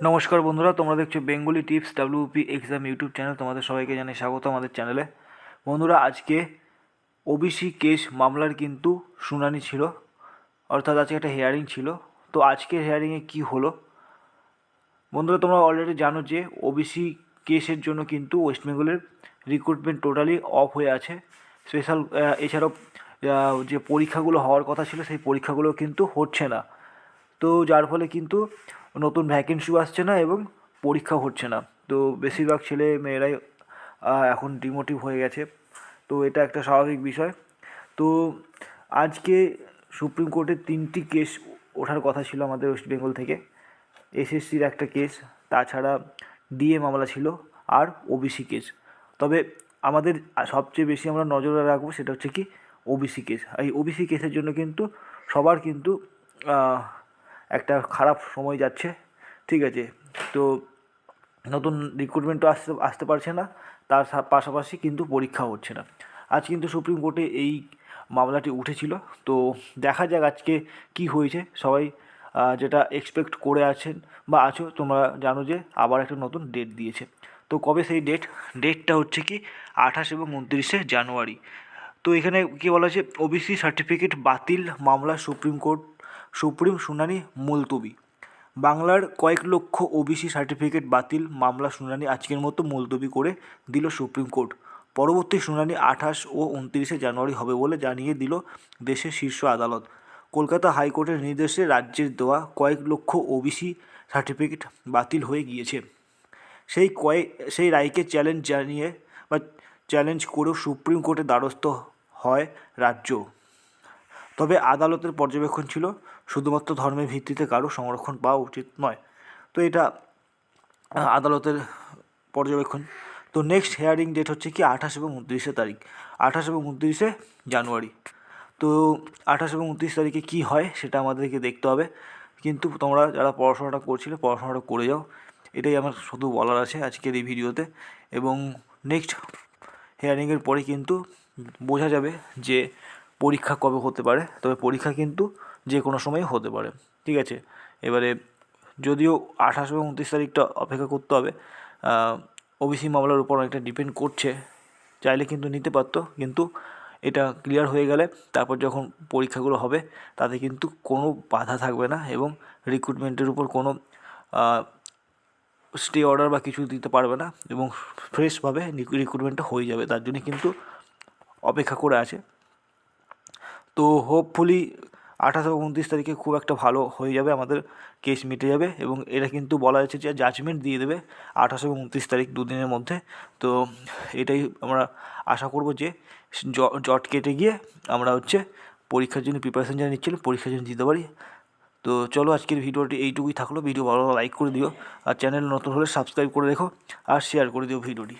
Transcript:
নমস্কার বন্ধুরা, তোমরা দেখছ Bengali tips WP exam YouTube channel তোমাদের সবাইকে জানাই স্বাগত আমাদের চ্যানেলে বন্ধুরা, আজকে ওবিসি কেস মামলার কিন্তু শুনানি ছিল, অর্থাৎ আজকে একটা হিয়ারিং ছিল। তো আজকের হিয়ারিংয়ে কি হলো? বন্ধুরা, তোমরা অলরেডি জানো যে ওবিসি কেসের জন্য কিন্তু ওয়েস্ট বেঙ্গলের রিক্রুটমেন্ট টোটালি অফ হয়ে আছে। স্পেশাল এছাড়াও যে পরীক্ষাগুলো হওয়ার কথা ছিল, সেই পরীক্ষাগুলো কিন্তু হচ্ছে না। তো যার ফলে কিন্তু নতুন ভ্যাকেন্সিও আসছে না এবং পরীক্ষা হচ্ছে না। তো বেশিরভাগ ছেলে মেয়েরাই এখন ডিমোটিভ হয়ে গেছে। তো এটা একটা স্বাভাবিক বিষয়। তো আজকে সুপ্রিম কোর্টের তিনটি কেস ওঠার কথা ছিল আমাদের ওয়েস্ট বেঙ্গল থেকে। এসএসসির একটা কেস তাছাড়া ডিএ মামলা ছিল আর ওবিসি কেস তবে আমাদের সবচেয়ে বেশি আমরা নজরে রাখব সেটা হচ্ছে কি ওবিসি কেস এই ওবিসি কেসের জন্য কিন্তু সবার কিন্তু একটা খারাপ সময় যাচ্ছে, ঠিক আছে? তো নতুন রিক্রুটমেন্টও আসতে আসতে পারছে না, তার পাশাপাশি কিন্তু পরীক্ষা হচ্ছে না। আজ কিন্তু সুপ্রিম কোর্টে এই মামলাটি উঠেছিল, তো দেখা যাক আজকে কি হয়েছে। সবাই যেটা এক্সপেক্ট করে আছেন বা আছো, তোমরা জানো যে আবার একটা নতুন ডেট দিয়েছে। তো কবে সেই ডেট ডেটটা হচ্ছে কি আঠাশ এবং উনত্রিশে জানুয়ারি। তো এখানে কী বলা হয়েছে? ওবিসি সার্টিফিকেট বাতিল মামলা সুপ্রিম কোর্ট সুপ্রিম শুনানি মুলতবি। বাংলার কয়েক লক্ষ ওবিসি সার্টিফিকেট বাতিল, মামলা শুনানি আজকের মতো মুলতবি করে দিল সুপ্রিম কোর্ট। পরবর্তী শুনানি আঠাশ ও উনত্রিশে জানুয়ারি হবে বলে জানিয়ে দিল দেশের শীর্ষ আদালত। কলকাতা হাইকোর্টের নির্দেশে রাজ্যের দেওয়া কয়েক লক্ষ ওবিসি সার্টিফিকেট বাতিল হয়ে গিয়েছে। সেই কয়েক সেই রায়কে চ্যালেঞ্জ জানিয়ে বা চ্যালেঞ্জ করেও সুপ্রিম কোর্টের দ্বারস্থ হয় রাজ্য। তবে আদালতের পর্যবেক্ষণ ছিল, শুধুমাত্র ধর্মের ভিত্তিতে কারও সংরক্ষণ পাওয়া উচিত নয়। তো এটা আদালতের পর্যবেক্ষণ। তো নেক্সট হেয়ারিং ডেট হচ্ছে কি আঠাশ এবং উনত্রিশে তারিখ। আঠাশ এবং উনত্রিশে জানুয়ারি। তো আঠাশ এবং উনত্রিশ তারিখে কী হয় সেটা আমাদেরকে দেখতে হবে। কিন্তু তোমরা যারা পড়াশোনাটা করছিলে, পড়াশোনাটা করে যাও। এটাই আমার শুধু বলার আছে আজকের এই ভিডিওতে। এবং নেক্সট হেয়ারিংয়ের পরে কিন্তু বোঝা যাবে যে পরীক্ষা কবে হতে পারে? তবে পরীক্ষা কিন্তু যে কোনো সময় হতে পারে। ঠিক আছে? এবারে যদিও আঠাশ এবং উনত্রিশ তারিখটা অপেক্ষা করতে হবে ওবিসি মামলার উপর অনেকটা ডিপেন্ড করছে। চাইলে কিন্তু নিতে পারতো, কিন্তু এটা ক্লিয়ার হয়ে গেলে তারপর যখন পরীক্ষাগুলো হবে, তাতে কিন্তু কোনো বাধা থাকবে না এবং রিক্রুটমেন্টের উপর কোনো স্টে অর্ডার বা কিছু দিতে পারবে না এবং ফ্রেশভাবে রিক্রুটমেন্টটা হয়ে যাবে। তার জন্য কিন্তু অপেক্ষা করে আছে। তো হোপফুলি আঠাশ এবং উনত্রিশ তারিখে খুব একটা ভালো হয়ে যাবে, আমাদের কেস মিটে যাবে এবং এটা কিন্তু বলা হয়েছে যে জাজমেন্ট দিয়ে দেবে আঠাশ এবং উনত্রিশ তারিখ দুদিনের মধ্যে। তো এটাই আমরা আশা করব যে জট কেটে গিয়ে আমরা হচ্ছে পরীক্ষার জন্য প্রিপারেশন যা নিচ্ছিল, পরীক্ষার জন্য দিতে পারি। তো চলো আজকের ভিডিওটি এইটুকুই থাকল, ভিডিও ভালো লাইক করে দিও। আর চ্যানেল নতুন হলে সাবস্ক্রাইব করে রেখো আর শেয়ার করে দিও ভিডিওটি।